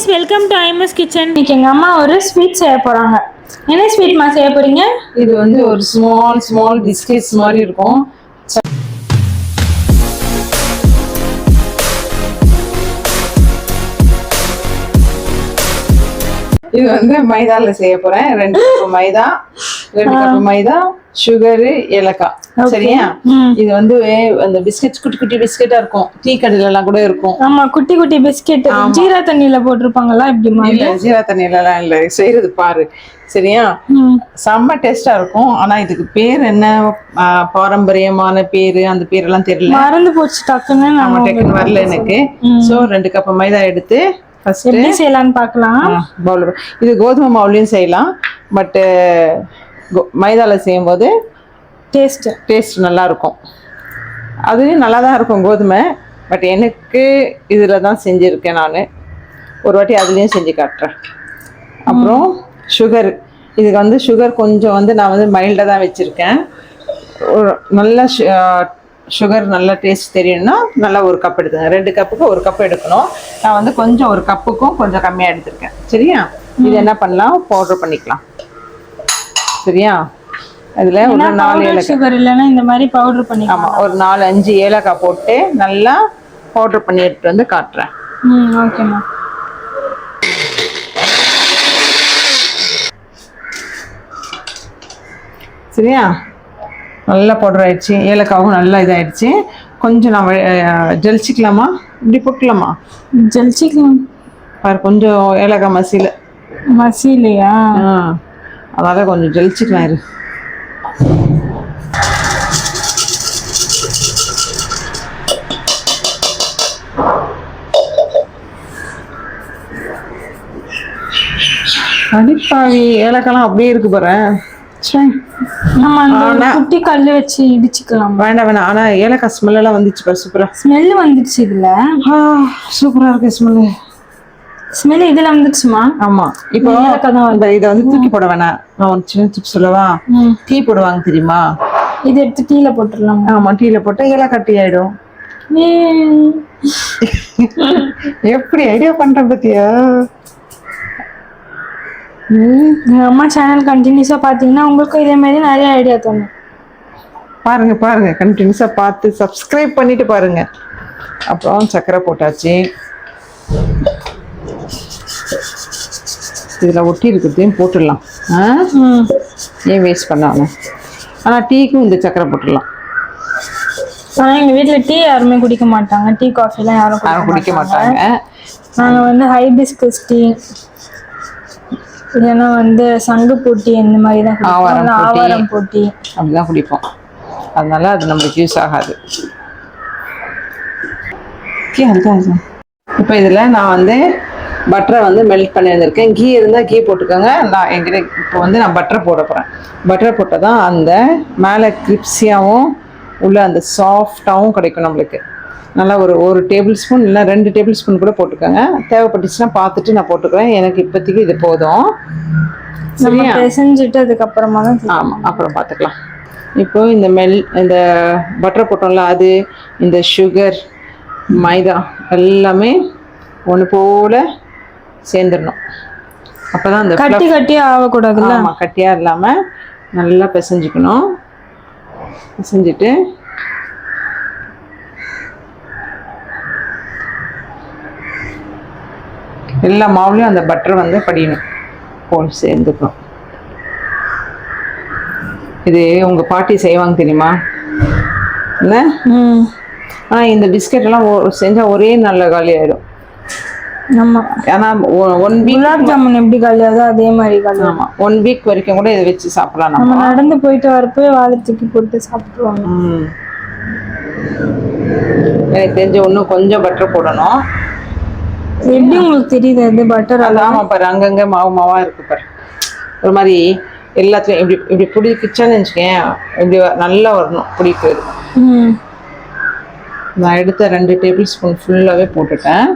Guys welcome to ஐமஸ் kitchen இன்னைக்கு எங்கள் அம்மா ஒரு ஸ்வீட் செய்ய போகிறாங்க என்ன ஸ்வீட்மா செய்ய போகிறீங்க இது வந்து ஒரு ஸ்மால் ஸ்மால் பிஸ்கெட்ஸ் மாதிரி இருக்கும். இது வந்து மைதால செய்ய போறேன். ரெண்டு மைதா. ரெண்டு கப்பு மைதா சுகரு ஏலக்காய். சரியா. இது வந்து அந்த பிஸ்கெட்ஸ் குட்டி குட்டி பிஸ்கெட்டா இருக்கும். டீ கடையில எல்லாம் கூட இருக்கும். ஆமாம் குட்டி குட்டி பிஸ்கெட். ஜீரா தண்ணியில் போட்டிருப்பாங்களா? இப்படி இல்ல ஜீரா தண்ணியில எல்லாம் இல்ல. செய்யறது பாரு. சரியா? செம்ம டேஸ்டா இருக்கும். ஆனா இதுக்கு பேர் என்ன? பாரம்பரியமான பேரு? அந்த பேரெல்லாம் தெரியல. மறந்து போச்சு டக்குன்னு ஆமா டக்குன்னு வரல எனக்கு. சோ ரெண்டு கப் மைதா எடுத்து ஃபர்ஸ்ட் எப்படி செய்யலாம்னு பார்க்கலாம்? பவுல் இது கோதுமை மாவுலையும் செய்யலாம். பட்டு மைதால செய்யும்போது டேஸ்ட் டேஸ்ட் நல்லா இருக்கும் அதுலேயும் நல்லா தான் இருக்கும் கோதுமை பட் எனக்கு இதில் தான் செஞ்சுருக்கேன் நான். ஒரு வாட்டி அதுலேயும் செஞ்சு காட்டுறேன். அப்புறம் சுகர் இதுக்கு வந்து சுகர் கொஞ்சம் வந்து நான் வந்து மைல்டாக தான் வச்சுருக்கேன். ஒரு நல்ல சுகர் நல்ல டேஸ்ட் தெரியணும்னா நல்லா ஒரு கப் எடுத்துங்க. ரெண்டு கப்புக்கு ஒரு கப் எடுக்கணும். நான் வந்து கொஞ்சம் ஒரு கப்புக்கும் கொஞ்சம் கம்மியாக எடுத்திருக்கேன். சரியா? இது என்ன பண்ணலாம்? பவுடர் பண்ணிக்கலாம். சரியா? அதில் ஒரு நாலு ஏலக்காய். இல்லைன்னா இந்த மாதிரி பவுடர் பண்ணிக்கலாம் ஆமாம் ஒரு நாலு அஞ்சு ஏலக்காய் போட்டு நல்லா பவுடர் பண்ணி எடுத்துட்டு வந்து காட்டுறேன். ம் ஓகேம்மா சரியா? நல்லா பவுடர் ஆயிடுச்சு. ஏலக்காவும் நல்லா இதாயிடுச்சு. கொஞ்சம் நம்ம ஜலிச்சிக்கலாமா? இப்படி போட்டுக்கலாமா? ஜலிச்சிக்கலாம். பாரு கொஞ்சம் ஏலக்காய் மசில மசிலையா ஆ. அதனால கொஞ்சம் ஜலிச்சிக்கலாம் இரு. அடிப்பாவி ஏலக்காய்லாம் அப்படியே இருக்கு பாரு. ச்சே. நம்ம அந்த குட்டி கல் வச்சு இடிச்சுக்கலாம். வேண்டாம் வேணாம் ஆனா ஏலக்காய் ஸ்மெல் எல்லாம் வந்துச்சு பாரு சூப்பரா ஸ்மெல் வந்துடுச்சு இதுல. சூப்பரா இருக்கு ஸ்மெல் ஸ்மெல் இதுல வந்துடுச்சுமா? ஆமா. இப்போ இதை வந்து தூக்கி போட வேணாம். நான் ஒரு சின்ன டிப் சொல்லவா. டீ போடுவாங்க தெரியுமா? இது எடுத்து டீல போட்டுடலாம்? ஆமா டீல போட்டா ஏலக்காய் டீ ஆயிடும். எப்படி ஐடியா பண்ற பத்தியா? அம்மா சேனல் கண்டினியூஸா பாத்தீங்கன்னா உங்களுக்கும் இதே மாதிரி நிறைய ஐடியா தோணும் பாருங்க பாருங்க. கண்டினியூஸா பார்த்து சப்ஸ்கிரைப் பண்ணிட்டு பாருங்க. அப்புறம் சர்க்கரை போட்டாச்சு. இதுல ஒட்டி இருக்கிறதையும் போட்டுடலாம். ஏன் வேஸ்ட் பண்ணாம? ஆனா டீக்கும் இந்த சர்க்கரை போட்டுடலாம். ஆனா எங்க வீட்ல டீ யாருமே குடிக்க மாட்டாங்க. டீ காஃபி எல்லாம் யாரும் யாரும் குடிக்க மாட்டாங்க. நாங்க வந்து ஹைபிஸ்கஸ் டீ இல்லைன்னா வந்து சங்கு போட்டி இந்த மாதிரி தான். ஆவாரம். ஆவாரம் போட்டி. அப்படிதான் குடிப்போம். அதனால அது நம்மளுக்கு யூஸ் ஆகாது. அதுதான் இப்போ இதில் நான் வந்து பட்டரை வந்து மெல்ட் பண்ணி வந்திருக்கேன் கீ இருந்தால் கீ போட்டுக்கோங்க. நான் என்கிட்ட இப்போ வந்து நான் பட்டரை போட போகிறேன் பட்டரை போட்டால் தான் அந்த மேலே கிரிப்ஸியாகவும் உள்ள அந்த சாஃப்டாகவும் கிடைக்கும் நம்மளுக்கு. நல்லா ஒரு ஒரு டேபிள் ஸ்பூன் இல்லை ரெண்டு டேபிள் ஸ்பூன் கூட போட்டுக்கோங்க. தேவைப்பட்டுச்சுன்னா பார்த்துட்டு நான் போட்டுக்கிறேன். எனக்கு இப்போதைக்கு இது போதும். சரியா? பிசைஞ்சிட்டு அதுக்கப்புறமா தான். ஆமாம் அப்புறம் பார்த்துக்கலாம். இப்போ இந்த மெல் இந்த பட்டர் போட்டோம்ல அது இந்த சுகர் மைதா எல்லாமே ஒன்று போல சேர்ந்துடணும் அப்போ தான் அந்த கட்டி கட்டி ஆகக்கூடாதுல்ல? ஆமாம் கட்டியாக இல்லாமல் நல்லா பிசைஞ்சுக்கணும். பிசைஞ்சிட்டு எல்லா மாவுலையும் அந்த பட்டர் வந்து படியணும். போல் சேர்ந்துக்கணும். இது உங்க பாட்டி செய்வாங்க தெரியுமா? என்ன? ம். ஆனா இந்த பிஸ்கட் எல்லாம் ஒ- செஞ்சா ஒரே நல்ல காலி ஆயிடும். ஆமா. ஏன்னா ஒன் வீக் குலாப் ஜாமுன் எப்படி காலியாதோ அதே மாதிரி காலி ஆமா. ஒன் வீக் வரைக்கும் கூட இதை வச்சு சாப்பிடலாம் நம்ம நடந்து போயிட்டு வரப்போ வாழை தூக்கி போட்டு சாப்பிட்டுருவாங்க. ம். எனக்கு தெரிஞ்ச இன்னும் கொஞ்சம் பட்டர் போடணும். எப்படி உங்களுக்கு தெரியுது அது பட்டர் அது ஆமா பாரு அங்கங்க மாவு மாவா இருக்கு பாரு. ஒரு மாதிரி எல்லாத்துலயும் இப்படி இப்படி பிடிக்குச்சான்னு வச்சுக்கேன். இப்படி நல்லா வரணும் பிடிக்கு ம். நான் எடுத்த ரெண்டு டேபிள் ஸ்பூன் ஃபுல்லாகவே போட்டுட்டேன்.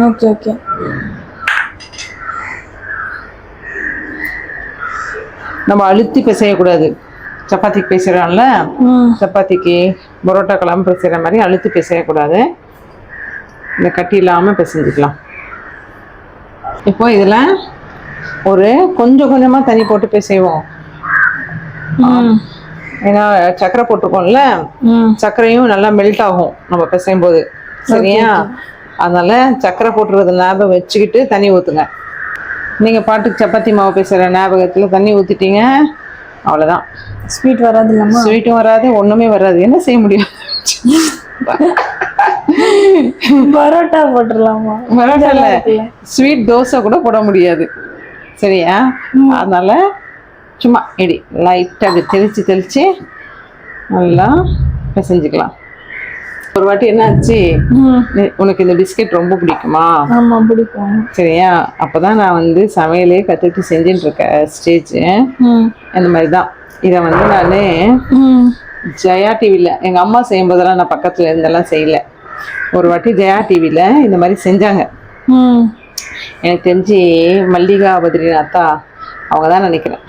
Okay okay. நம்ம அழுத்தி பிசையக்கூடாது சப்பாத்திக்கு பிசைறோம்ல சப்பாத்திக்கு பரோட்டாக்கெல்லாம் பிசைகிற மாதிரி அழுத்தி பிசையக்கூடாது இந்த கட்டி இல்லாமல் பிசைஞ்சுக்கலாம் இப்போ இதில் ஒரு கொஞ்சம் கொஞ்சமாக தண்ணி போட்டு பிசைவோம். ஏன்னா சர்க்கரை போட்டிருக்கோம்ல சர்க்கரையும் நல்லா மெல்ட் ஆகும். நம்ம பிசையும் போது. சரியா? அதனால சர்க்கரை போட்டுறது ஞாபகம் வச்சுக்கிட்டு தண்ணி ஊற்றுங்க நீங்கள் பாட்டுக்கு சப்பாத்தி மாவு பேசுகிற ஞாபகத்தில் தண்ணி ஊற்றிட்டீங்க அவ்வளோதான் ஸ்வீட் வராது இல்லாமா ஸ்வீட்டும் வராது ஒன்றுமே வராது. என்ன செய்ய முடியும்? பரோட்டா போட்டுடலாமா பரோட்டால ஸ்வீட் தோசை கூட போட முடியாது. சரியா? அதனால சும்மா இடி லைட்டாக அப்படி தெளித்து தெளித்து நல்லா பிசைஞ்சுக்கலாம். ஒரு வாட்டி என்ன ஆச்சு? உனக்கு இந்த பிஸ்கெட் ரொம்ப பிடிக்குமா? ஆமா பிடிக்கும். சரியா? அப்பதான் நான் வந்து சமையலே கற்றுட்டு செஞ்சுட்டு இருக்கேன் ஸ்டேஜ் அந்த மாதிரி தான் இதை வந்து நான் ஜெயா டிவியில் எங்கள் அம்மா செய்யும்போதெல்லாம் நான் பக்கத்தில் இருந்தெல்லாம் செய்யல. ஒரு வாட்டி ஜெயா டிவியில் இந்த மாதிரி செஞ்சாங்க. எனக்கு தெரிஞ்சு மல்லிகா பத்ரிநாத்தா அவங்க தான் நினைக்கிறேன்.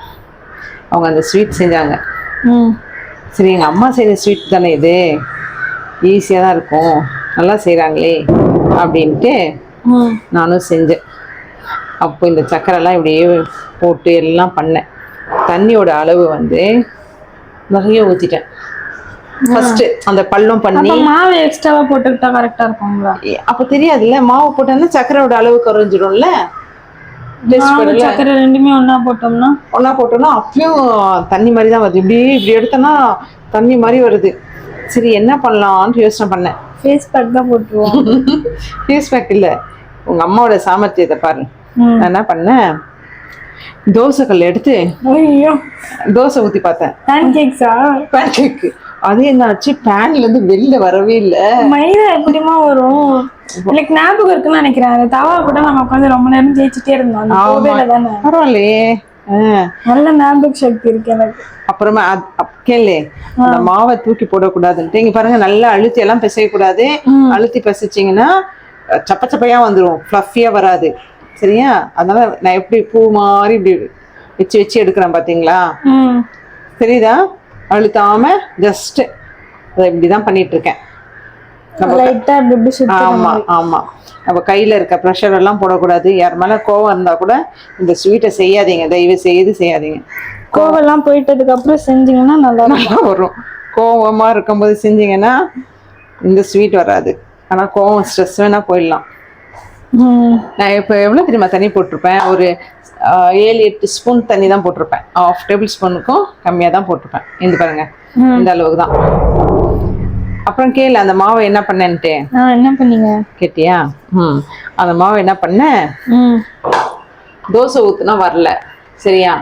அவங்க அந்த ஸ்வீட் செஞ்சாங்க. சரி எங்கள் அம்மா செய்கிற ஸ்வீட் தானே இது? ஈஸியாக தான் இருக்கும். நல்லா செய்கிறாங்களே அப்படின்ட்டு நானும் செஞ்சேன். அப்போ இந்த சக்கரைலாம் இப்படியே போட்டு எல்லாம் பண்ணேன். தண்ணியோட அளவு வந்து நிறைய ஊற்றிட்டேன் ஃபஸ்ட்டு அந்த பள்ளம் பண்ணி மாவு எக்ஸ்ட்ராவா போட்டுக்கிட்டா கரெக்டா இருக்குங்களா அப்போ தெரியாதுல்ல. மாவு போட்டோன்னா சக்கரையோட அளவு குறைஞ்சிடும்ல. சக்கரை ரெண்டுமே ஒண்ணா போட்டோம்னா? ஒன்றா போட்டோன்னா அப்பயும் தண்ணி மாதிரி தான் வருது. இப்படி இப்படி எடுத்தோன்னா தண்ணி மாதிரி வருது. சரி என்ன பண்ணலாம்னு யோசனை பண்ணேன். ஃபேஸ் பேக் தான் போட்டுருவோம். ஃபேஸ் பேக் இல்லை. உங்கள் அம்மாவோட சாமர்த்தியத்தை பாரு. நான் என்ன பண்ணேன்? தோசைக்கல் எடுத்து ஐயோ. தோசை ஊற்றி பார்த்தேன். பேன் கேக்ஸா பேன் கேக்கு அது என்னாச்சு? பேன்ல இருந்து வெளில வரவே இல்லை. மைதா எப்படிமா வரும்? எனக்கு ஞாபகம் இருக்குன்னு நினைக்கிறேன். அந்த தவா கூட நம்ம உட்காந்து ரொம்ப நேரம் ஜெயிச்சுட்டே இருந்தோம். பரவாயில்லையே. நல்ல ஞாபக சக்தி இருக்கு எனக்கு. அப்புறமா கேளு. அந்த மாவை தூக்கி போடக்கூடாதுன்ட்டு. இங்க பாருங்க நல்லா அழுத்தி எல்லாம் பிசையக்கூடாது. அழுத்தி பிசைச்சிங்கன்னா சப்ப சப்பையா வந்துடும் ஃப்ளஃபியா வராது. சரியா? அதனால நான் எப்படி பூ மாதிரி இப்படி வச்சு வச்சு எடுக்கிறேன் பாத்தீங்களா? தெரியுதா? அழுத்தாம ஜஸ்ட் அதை இப்படிதான் பண்ணிட்டு இருக்கேன் ஆமா ஆமா. நம்ம கையில இருக்க ப்ரெஷர் எல்லாம் போடக்கூடாது. யார் மேல கோவம் இருந்தா கூட இந்த ஸ்வீட்டை செய்யாதீங்க. தயவு செய்து செய்யாதீங்க. கோவெல்லாம் போயிட்டதுக்கு அப்புறம் செஞ்சீங்கன்னா நல்லா நல்லா வரும். கோவமா இருக்கும்போது செஞ்சீங்கன்னா இந்த ஸ்வீட் வராது. ஆனா கோவம் ஸ்ட்ரெஸ் வேணா போயிடலாம். நான் இப்போ எவ்வளோ தெரியுமா தண்ணி போட்டிருப்பேன்? ஒரு ஏழு எட்டு ஸ்பூன் தண்ணி தான் போட்டிருப்பேன். ஆஃப் டேபிள் ஸ்பூனுக்கும் கம்மியாக தான் போட்டிருப்பேன். இந்த பாருங்க. இந்த அளவுக்கு தான். அப்புறம் கேளு அந்த மாவை என்ன பண்ணேன்ட்டு? என்ன பண்ணீங்க? கேட்டியா? ம். அந்த மாவை என்ன பண்ணேன்? ம். தோசை ஊத்துனா வரல. சரியா?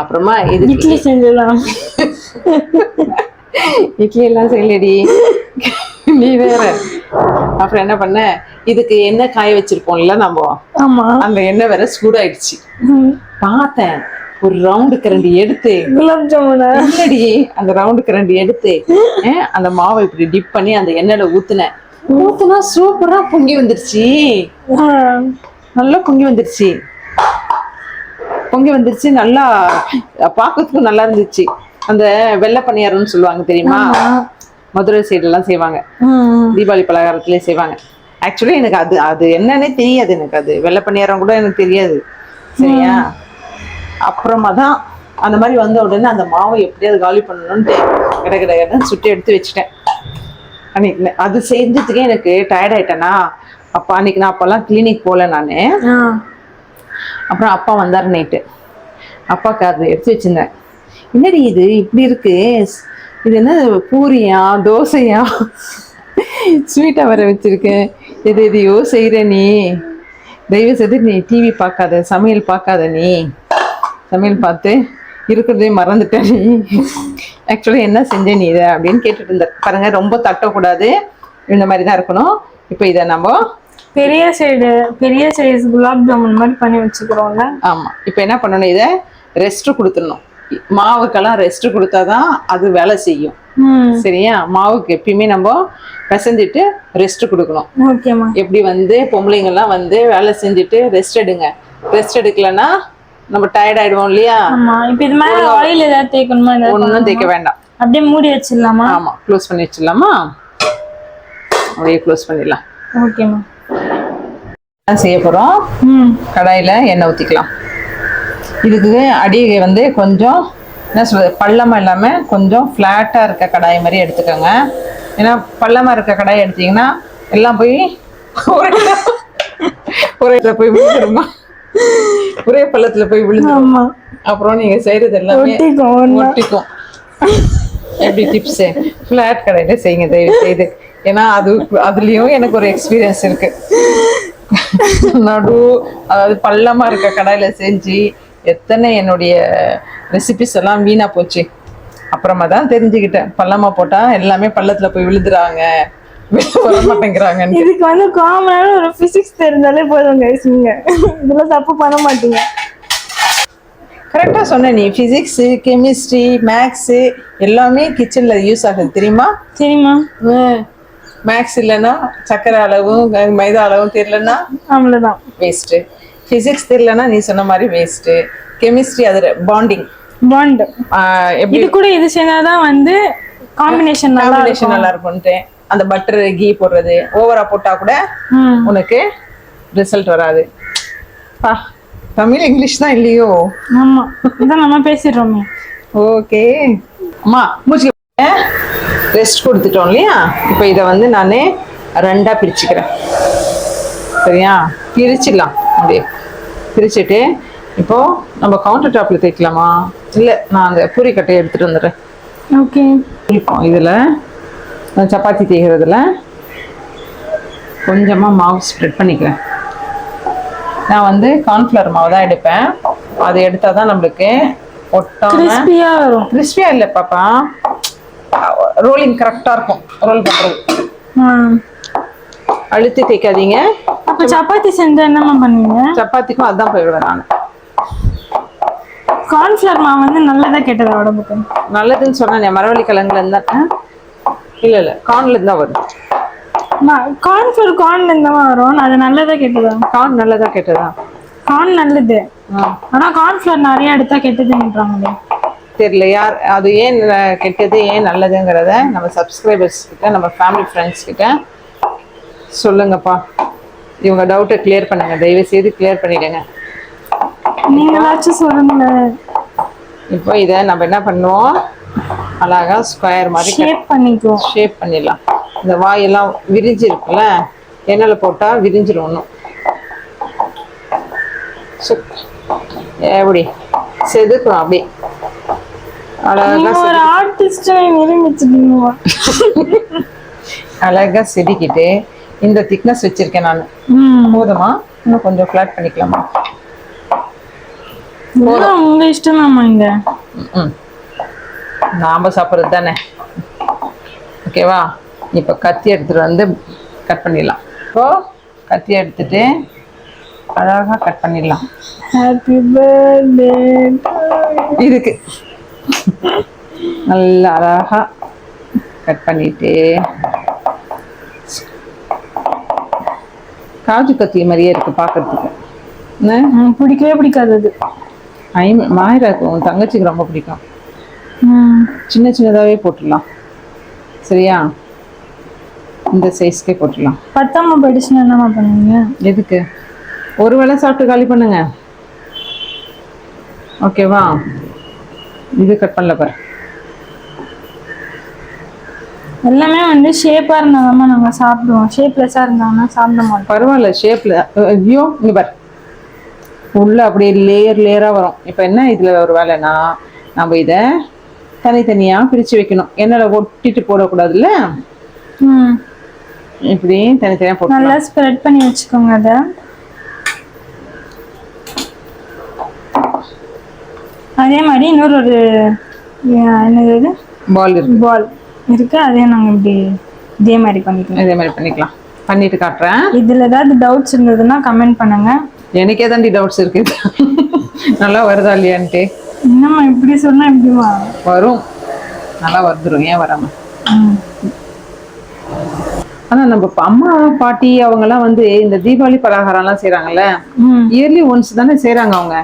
அப்புறமா இது இட்லி செஞ்சிடலாம் இட்லி எல்லாம் செய்யலடி. நீ வேற. அப்புறம் என்ன பண்ண? இதுக்கு எண்ணெய் காய வச்சிருப்போம்ல நம்ம? ஆமா. அந்த எண்ணெய் வேற சூடாயிடுச்சு. பார்த்தேன். ஒரு ரவுண்டு கரண்டி எடுத்து. குலாப் ஜாமுனா? அந்த ரவுண்டு கரண்டி எடுத்து அந்த மாவை இப்படி டிப் பண்ணி அந்த எண்ணெயில ஊத்துனேன். ஊத்துனா சூப்பரா பொங்கி வந்துருச்சு. நல்லா பொங்கி வந்துருச்சு. பொங்கி வந்துருச்சு நல்லா பார்க்கறதுக்கும் நல்லா இருந்துச்சு. அந்த வெள்ளை பணியாரம்னு சொல்லுவாங்க தெரியுமா? மதுரை சைடு எல்லாம் செய்வாங்க. தீபாவளி பலகாரத்திலே செய்வாங்க. ஆக்சுவலி எனக்கு அது அது என்னன்னே தெரியாது எனக்கு அது. வெள்ளை பணியாரம் கூட எனக்கு தெரியாது. சரியா? அப்புறமா தான் அந்த மாதிரி வந்த உடனே அந்த மாவை எப்படியாவது காலி பண்ணணும்ட்டு கிட கிட கடன்னு சுட்டி எடுத்து வச்சுட்டேன். அன்னைக்கு அது செஞ்சதுக்கே எனக்கு டயர்ட் ஆயிட்டேனா? அப்போ அன்னைக்கு நான் அப்போல்லாம் கிளினிக் போகல நான். அப்புறம் அப்பா வந்தார் நைட்டு. அப்பாவுக்கு அது எடுத்து வச்சிருந்தேன் என்னடி இது? இப்படி இருக்கு. இது என்ன பூரியா தோசையா? ஸ்வீட்டாக வர வச்சுருக்கேன் எது எதையோ செய்கிற நீ? தயவு செய்து நீ டிவி பார்க்காத சமையல் பார்க்காத நீ. சமையல் பார்த்து இருக்கிறதே மறந்துட்ட நீ. ஆக்சுவலி என்ன செஞ்ச நீ இதை? அப்படின்னு கேட்டுட்டு இருந்தார் பாருங்க ரொம்ப தட்டக்கூடாது. இந்த மாதிரி தான் இருக்கணும். இப்போ இதை நம்ம பெரிய சைடு பெரிய சைஸ் குலாப் ஜாமுன் மாதிரி பண்ணி வச்சுக்கிறோம்ல. ஆமா. இப்போ என்ன பண்ணணும்? இதை ரெஸ்ட் கொடுத்துடணும். மாவுக்கெல்லாம் ரெஸ்ட் கொடுத்தாதான் அது வேலை செய்யும். சரியா? மாவுக்கு எப்பயுமே நம்ம பிசைஞ்சிட்டு ரெஸ்ட் கொடுக்கணும். ஓகேம்மா எப்படி வந்து பொம்பளைங்கெல்லாம் வந்து வேலை செஞ்சுட்டு ரெஸ்ட் எடுங்க. ரெஸ்ட் எடுக்கலைன்னா நம்ம டயர்ட் ஆயிடுவோம் இல்லையா? ஆமா. இப்போ இது மேல ஆயில் ஏதாவது தேய்க்கணுமா? ஒன்றும் தேய்க்க வேண்டாம். அப்படியே மூடி வச்சிடலாமா? ஆமா. க்ளோஸ் பண்ணி வச்சிடலாமா? அப்படியே க்ளோஸ் பண்ணிடலாம். ஓகேம்மா செய்ய போகிறோம் கடாயில் எண்ணெய் ஊற்றிக்கலாம் இதுக்கு அடி வந்து கொஞ்சம் என்ன சொல்றது பள்ளமாக இல்லாமல் கொஞ்சம் ஃப்ளாட்டாக இருக்க கடாய் மாதிரி எடுத்துக்கோங்க. ஏன்னா பள்ளமாக இருக்க கடாய் எடுத்தீங்கன்னா எல்லாம் போய் ஒரே போய் விழுந்துருமா? ஒரே பள்ளத்தில் போய் விழுந்துரும். அப்புறம் நீங்கள் செய்கிறது எல்லாமே. ஒட்டிக்கும் எப்படி டிப்ஸு ஃப்ளாட் கடையில் செய்யுங்க தயவு செய்து. ஏன்னா அது அதுலேயும் எனக்கு ஒரு எக்ஸ்பீரியன்ஸ் இருக்கு. நடு அதாவது பள்ளமாக இருக்க கடாயில் செஞ்சு எத்தனை என்னுடைய ரெசிபிஸ் எல்லாம் வீணாக போச்சு. அப்புறமா தான் தெரிஞ்சுக்கிட்டேன். பள்ளமாக போட்டால் எல்லாமே பள்ளத்தில் போய் விழுதுறாங்க வர மாட்டேங்கிறாங்கன்னு இதுக்கு வந்து காமனான ஒரு பிசிக்ஸ் தெரிஞ்சாலே போதும் கைஸ் நீங்க. இதெல்லாம் தப்பு பண்ண மாட்டீங்க. கரெக்டாக சொன்ன நீ. ஃபிசிக்ஸு கெமிஸ்ட்ரி மேக்ஸு எல்லாமே கிச்சனில் யூஸ் ஆகுது. தெரியுமா? சரிம்மா மேக்ஸ் இல்லைன்னா சக்கரை அளவும் மைதா அளவும் தெரியலன்னா அவ்வளவுதான். வேஸ்ட்டு ஃபிசிக்ஸ் தெரியலன்னா நீ சொன்ன மாதிரி வேஸ்ட்டு கெமிஸ்ட்ரி அது பாண்டிங் பாண்ட் எப்படி இது கூட இது செஞ்சாதான் வந்து காம்பினேஷன் நல்லா காம்பினேஷன் நல்லா இருக்கும்ட்டு அந்த பட்டர் கீ போடுறது ஓவரா போட்டா கூட உனக்கு ரிசல்ட் வராது. தமிழ் இங்கிலீஷ் தான் இல்லையோ? ஆமா இதான் நம்ம பேசிடுறோமே. ஓகே. அம்மா மூச்சு ரெஸ்ட் கொடுத்துட்டோம் இல்லையா? இப்போ இதை வந்து நான் ரெண்டாக பிரிச்சுக்கிறேன். சரியா? பிரிச்சிடலாம். அப்படியே. பிரிச்சுட்டு இப்போ நம்ம கவுண்டர் டாப்பில் தேய்க்கலாமா? இல்லை நான் அந்த பூரி கட்டையை எடுத்துகிட்டு வந்துடுறேன். ஓகே. இப்போ இதில் சப்பாத்தி தேய்க்கிறதுல கொஞ்சமாக மாவு ஸ்ப்ரெட் பண்ணிக்கிறேன். நான் வந்து கார்ன்ஃப்ளவர் மாவு தான் எடுப்பேன். அது எடுத்தால் தான் நம்மளுக்கு ஒட்டாம கிறிஸ்பியா வரும். கிறிஸ்பியா இல்லை பாப்பா. ரோலிங் கரெக்டாக இருக்கும். ரோல் பண்ணுறது. அழுத்தி தேய்க்காதீங்க. அப்ப சப்பாத்தி செஞ்சா என்னம்மா பண்ணுவீங்க? சப்பாத்திக்கும் அதான் போயிடுவேன் நான். கார்ன்ஃபிளவர் மாவு வந்து நல்லதா கெட்டதா உடம்புக்கு? நல்லதுன்னு சொன்னேன் மரவள்ளி கிழங்குல இருந்தா இல்லை இல்லை கார்ன்லேருந்து தான் வருது கார்ன்ஃபிளவர் கார்ன்ல இருந்தவா வரும். அது நல்லதா கெட்டதா? கார்ன் நல்லதா கேட்டதா? கார்ன் நல்லது. ஆ. ஆனா கார்ன்ஃபிளவர் நிறைய எடுத்தா கெட்டதுன்றாங்களே. தெரியல யார் அது ஏன் கெட்டது ஏன் நல்லதுங்கிறத நம்ம சப்ஸ்கிரைபர்ஸ் கிட்ட நம்ம ஃபேமிலி ஃப்ரெண்ட்ஸ் கிட்ட சொல்லுங்கப்பா. இவங்க டவுட்டை கிளியர் பண்ணுங்க. தயவு செய்து கிளியர் பண்ணிடுங்க. நீங்களாச்சும் சொல்லுங்களேன் இப்போ இதை நம்ம என்ன பண்ணுவோம்? அழகா ஸ்கொயர் மாதிரி ஷேப் பண்ணிக்குவோம். ஷேப் பண்ணிடலாம். இந்த வாயெல்லாம் விரிஞ்சு இருக்குல்ல? எண்ணெயில் போட்டால் விரிஞ்சிடும் ஒன்றும் எப்படி? செதுக்கணும் அப்படி அழகா நீங்க ஒரு ஆர்டிஸ்ட் நிரூபிச்சிட்டீங்க அழகா செதுக்கிட்டு இந்த திக்னஸ் வச்சிருக்கேன் நான். போதுமா? இன்னும் கொஞ்சம் ஃப்ளாட் பண்ணிக்கலாமா? உங்க இஷ்டமாம்மா இங்க. நாம சாப்பிட்றது தானே? ஓகேவா இப்போ கத்தி எடுத்துட்டு வந்து கட் பண்ணிடலாம். இப்போ கத்தி எடுத்துட்டு அழகாக கட் பண்ணிடலாம். ஹாப்பி பர்த்டே இதுக்கு. நல்லா அழகா கட் பண்ணிட்டு. காஜு கத்தி மாதிரியே இருக்கு பார்க்கறதுக்கு என்ன? பிடிக்கவே பிடிக்காது அது. ஐம் மாயிராக்கு உன் தங்கச்சிக்கு ரொம்ப பிடிக்கும். சின்ன சின்னதாகவே போட்டுடலாம். சரியா? இந்த சைஸ்க்கே போட்டுடலாம். பத்தாம போயிடுச்சுன்னா என்னம்மா பண்ணுவீங்க? எதுக்கு? ஒரு வேளை சாப்பிட்டு காலி பண்ணுங்க. ஓகேவா? இது கட் பண்ணல பாரு. எல்லாமே வந்து ஷேப்பா இருந்தாதான் நாங்க சாப்பிடுவோம். ஷேப்லெஸ்ஸா இருந்தாங்கன்னா சாப்பிட மாட்டோம். பரவாயில்ல ஷேப்பில் ஐயோ இங்கே பாரு. உள்ள அப்படியே லேயர் லேயராக வரும். இப்போ என்ன இதில் ஒரு வேலைன்னா நம்ம இதை தனித்தனியாக பிரித்து வைக்கணும். எண்ணெயில் ஒட்டிட்டு போடக்கூடாதுல்ல? இப்படி தனித்தனியாக போட்டு நல்லா ஸ்ப்ரெட் பண்ணி வச்சுக்கோங்க அதை. அதே மாதிரி இன்னொரு ஒரு என்னது இது? பால் இருக்கு. பால் இருக்கு. அதையும் நாங்க இப்படி இதே மாதிரி பண்ணிக்கலாம். இதே மாதிரி பண்ணிக்கலாம். பண்ணிட்டு காட்டுறேன். இதுல ஏதாவது டவுட்ஸ் இருந்ததுன்னா கமெண்ட் பண்ணுங்க. எனக்கே தாண்டி டவுட்ஸ் இருக்கு. நல்லா வருதா இல்லையான்ட்டு. என்னம்மா இப்படி சொன்னா எப்படிமா வரும். நல்லா வந்துடும் ஏன் வராம? ம். ஆனா நம்ம அம்மா பாட்டி அவங்கெல்லாம் வந்து இந்த தீபாவளி பலகாரம்லாம் செய்றாங்கல்ல ம். இயர்லி ஒன்ஸ் தானே செய்றாங்க அவங்க.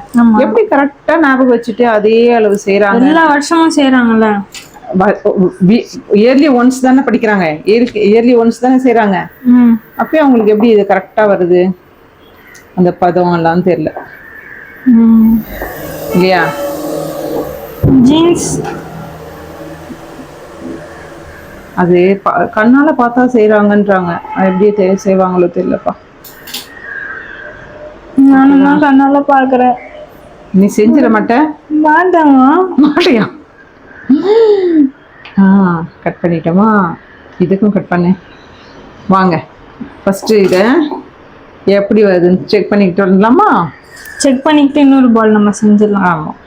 எப்படி கரெக்டா ஞாபகம் வச்சுட்டு அதே அளவு செய்றாங்க? எல்லா வருஷமும் செய்யறாங்கல்ல இயர்லி ஒன்ஸ் தானே படிக்கிறாங்க. இயர்லி ஒன்ஸ் தானே செய்றாங்க. ம். அப்பயே அவங்களுக்கு எப்படி இது கரெக்டா வருது? அந்த பதம் எல்லாம் தெரியல. இல்லையா? ஜீன்ஸ் அது கண்ணால பார்த்தா செய்றாங்கன்றாங்க. அது எப்படி செய்வாங்களோ தெரியலப்பா. நானும் தான் கண்ணால பாக்குறேன் நீ செஞ்சிட மாட்ட? வேண்டாமா மாட்டியா? ஆ கட் பண்ணிட்டோமா? இதுக்கும் கட் பண்ணு. வாங்க. ஃபர்ஸ்ட் இதை எப்படி வருதுன்னு செக் பண்ணிக்கிட்டு வரலாமா? செக் பண்ணிக்கிட்டு இன்னொரு பால் நம்ம செஞ்சிடலாம். ஆமாம்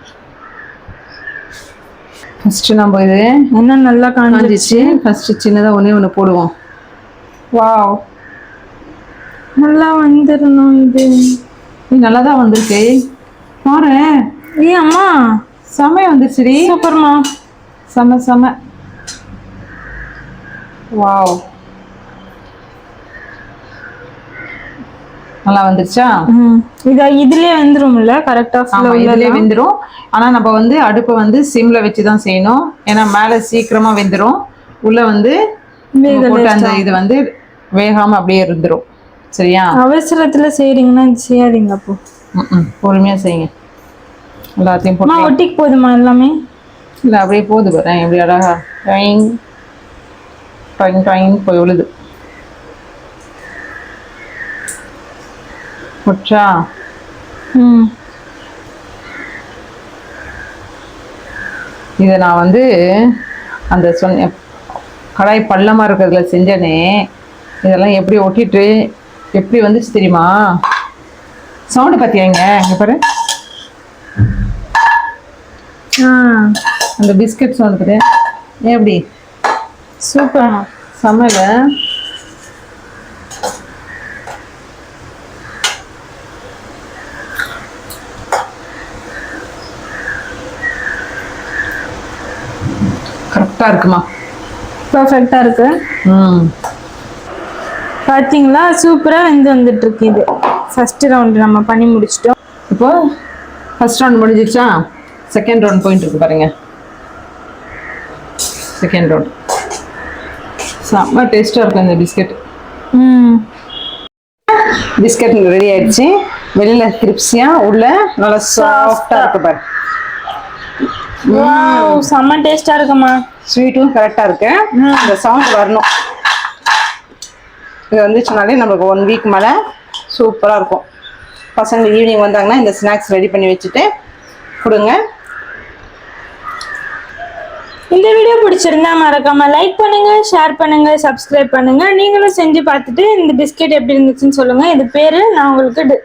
ஃபர்ஸ்ட் நம்ம இது என்ன நல்லா காஞ்சி காஞ்சிச்சு. ஃபர்ஸ்ட் சின்னதாக ஒன்றே ஒன்று போடுவோம். வாவ் நல்லா வந்துடணும் இது. நல்லா தான் வந்திருக்கு. பாரு. ஏய் அம்மா. செமையா வந்துருச்சுடி. சூப்பர்மா. செம செம. வாவ் நல்லா வந்துருச்சா? இது இதுலயே வந்துரும்ல? கரெக்டா இதுலயே வெந்துரும். ஆனா நம்ம வந்து அடுப்பை வந்து சிம்ல வச்சு தான் செய்யணும். ஏன்னா மேல சீக்கிரமா வெந்துரும். உள்ள வந்து அந்த இது வந்து வேகாம அப்படியே இருந்துரும். சரியா? அவசரத்துல செய்றீங்கன்னா இது செய்யாதீங்க அப்போ. பொறுமையா செய்யுங்க. எல்லாத்தையும் போட்டு ஒட்டிக்கு போதுமா எல்லாமே? இல்லை அப்படியே போகுது பாரு. எப்படி அழகா. டைங் டைங் டைங் போய் விழுது முச்சா? ம். இதை நான் வந்து அந்த சொன்ன கடாய் பள்ளமாக இருக்கிறதுல செஞ்சேனே இதெல்லாம் எப்படி ஒட்டிட்டு எப்படி வந்துச்சு தெரியுமா? சவுண்டு பார்த்தியா இங்க? பாரு. அந்த பிஸ்கட் சவுண்டு பாரு எப்படி சூப்பர். சமையல கரெக்டாக இருக்குமா? பர்ஃபெக்டா இருக்கு. ம். பாத்தீங்களா? சூப்பரா வெந்து வந்துட்டு இருக்கு இது. ஃபர்ஸ்ட் ரவுண்ட் நம்ம பண்ணி முடிச்சிட்டோம். இப்போ ஃபர்ஸ்ட் ரவுண்ட் முடிஞ்சிருச்சா? செகண்ட் ரவுண்ட் போயிட்டு இருக்கு பாருங்க. செகண்ட் ரவுண்ட் செம்ம டேஸ்ட்டாக இருக்கும் இந்த பிஸ்கட் ம். பிஸ்கட் ரெடி ஆயிடுச்சு. வெளியில கிரிப்ஸியாக உள்ள நல்லா சாஃப்டாக இருக்கு பாரு. வாவ் செம்ம டேஸ்டா இருக்குமா? ஸ்வீட்டும் கரெக்டாக இருக்கு. இந்த சவுண்ட் வரணும். இது வந்துச்சுனாலே நமக்கு ஒன் வீக் மேலே சூப்பராக இருக்கும். பசங்க ஈவினிங் வந்தாங்கன்னா இந்த ஸ்நாக்ஸ் ரெடி பண்ணி வச்சுட்டு கொடுங்க. இந்த வீடியோ பிடிச்சிருந்தா மறக்காம லைக் பண்ணுங்க ஷேர் பண்ணுங்க சப்ஸ்கிரைப் பண்ணுங்க. நீங்களும் செஞ்சு பார்த்துட்டு இந்த பிஸ்கெட் எப்படி இருந்துச்சுன்னு சொல்லுங்க. இது பேரு நான் உங்களுக்கு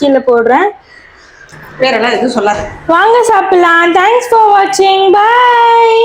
கீழே போடுறேன். வேற எல்லாம் எதுவும் சொல்லாது. வாங்க சாப்பிடலாம். தேங்க்ஸ் ஃபார் வாட்சிங் பாய்